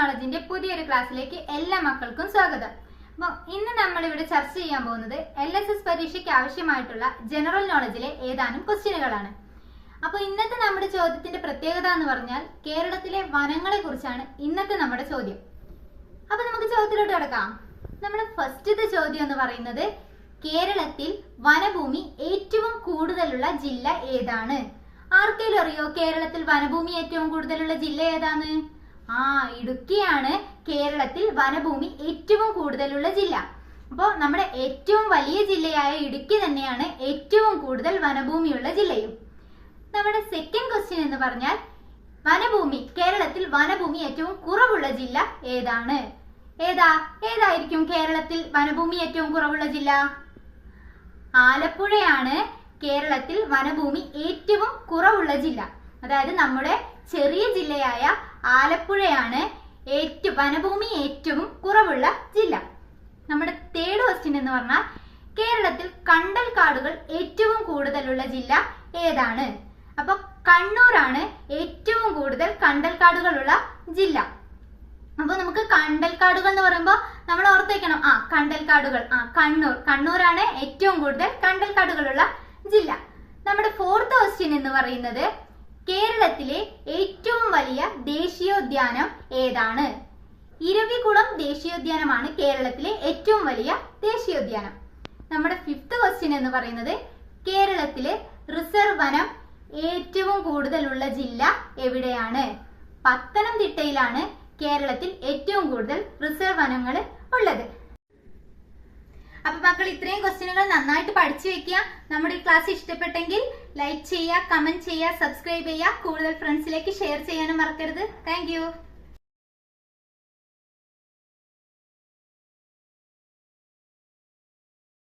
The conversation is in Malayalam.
മക്കളെ ഷെയർ നോളജിന്റെ പുതിയൊരു ക്ലാസ്സിലേക്ക് എല്ലാ മക്കൾക്കും സ്വാഗതം. അപ്പോൾ ഇന്ന് നമ്മൾ ഇവിടെ ചർച്ച ചെയ്യാൻ പോകുന്നത് എൽ എസ് എസ് പരീക്ഷയ്ക്ക് ആവശ്യമായിട്ടുള്ള ജനറൽ നോളജിലെ ഏതാനും ക്വസ്റ്റ്യനുകളാണ് അപ്പോൾ ഇന്നത്തെ നമ്മുടെ ചോദ്യത്തിന്റെ പ്രത്യേകത എന്ന് പറഞ്ഞാൽ കേരളത്തിലെ വനങ്ങളെ കുറിച്ചാണ് ഇന്നത്തെ നമ്മുടെ ചോദ്യം. അപ്പൊ നമുക്ക് ചോദ്യത്തിലോട്ട് കിടക്കാം. നമ്മുടെ ഫസ്റ്റത്തെ ചോദ്യം എന്ന് പറയുന്നത് കേരളത്തിൽ വനഭൂമി ഏറ്റവും കൂടുതലുള്ള ജില്ല ഏതാണ്? ആർക്കെങ്കിലും അറിയോ? കേരളത്തിൽ വനഭൂമി ഏറ്റവും കൂടുതലുള്ള ജില്ല ഏതാണ്? ആ ഇടുക്കിയാണ് കേരളത്തിൽ വനഭൂമി ഏറ്റവും കൂടുതലുള്ള ജില്ല. അപ്പോൾ നമ്മുടെ ഏറ്റവും വലിയ ജില്ലയായ ഇടുക്കി തന്നെയാണ് ഏറ്റവും കൂടുതൽ വനഭൂമിയുള്ള ജില്ലയും. നമ്മുടെ സെക്കൻഡ് ക്വസ്റ്റ്യൻ എന്ന് പറഞ്ഞാൽ വനഭൂമി കേരളത്തിൽ വനഭൂമി ഏറ്റവും കുറവുള്ള ജില്ല ഏതാണ്? ഏതാ? ഏതായിരിക്കും കേരളത്തിൽ വനഭൂമി ഏറ്റവും കുറവുള്ള ജില്ല? ആലപ്പുഴയാണ് കേരളത്തിൽ വനഭൂമി ഏറ്റവും കുറവുള്ള ജില്ല. അതായത് നമ്മുടെ ചെറിയ ജില്ലയായ ആലപ്പുഴയാണ് ഏറ്റവും വനഭൂമി ഏറ്റവും കുറവുള്ള ജില്ല. നമ്മുടെ തേർഡ് ക്വസ്റ്റ്യൻ എന്ന് പറഞ്ഞാൽ കേരളത്തിൽ കണ്ടൽ കാടുകൾ ഏറ്റവും കൂടുതലുള്ള ജില്ല ഏതാണ്? അപ്പൊ കണ്ണൂരാണ് ഏറ്റവും കൂടുതൽ കണ്ടൽ കാടുകളുള്ള ജില്ല. അപ്പൊ നമുക്ക് കണ്ടൽ കാടുകൾ എന്ന് പറയുമ്പോൾ നമ്മൾ ഓർത്തേക്കണം ആ കണ്ടൽ കാടുകൾ ആ കണ്ണൂർ. കണ്ണൂരാണ് ഏറ്റവും കൂടുതൽ കണ്ടൽ കാടുകളുള്ള ജില്ല. നമ്മുടെ ഫോർത്ത് ക്വസ്റ്റ്യൻ എന്ന് പറയുന്നത് കേരളത്തിലെ ഏറ്റവും വലിയ ദേശീയോദ്യാനം ഏതാണ്? ഇരവികുളം ദേശീയോദ്യാനമാണ് കേരളത്തിലെ ഏറ്റവും വലിയ ദേശീയോദ്യാനം. നമ്മുടെ ഫിഫ്ത്ത് ക്വസ്റ്റ്യൻ എന്ന് പറയുന്നത് കേരളത്തിലെ റിസർവ് വനം ഏറ്റവും കൂടുതലുള്ള ജില്ല എവിടെയാണ്? പത്തനംതിട്ടയിലാണ് കേരളത്തിൽ ഏറ്റവും കൂടുതൽ റിസർവ് വനങ്ങൾ ഉള്ളത്. മക്കൾ ഇത്രയും ക്വസ്റ്റ്യനുകൾ നന്നായിട്ട് പഠിച്ചു വെക്കുക. നമ്മുടെ ഈ ക്ലാസ് ഇഷ്ടപ്പെട്ടെങ്കിൽ ലൈക്ക് ചെയ്യുക കമന്റ് ചെയ്യുക സബ്സ്ക്രൈബ് ചെയ്യുക. കൂടുതൽ ഫ്രണ്ട്സിലേക്ക് ഷെയർ ചെയ്യാനും മറക്കരുത്. താങ്ക്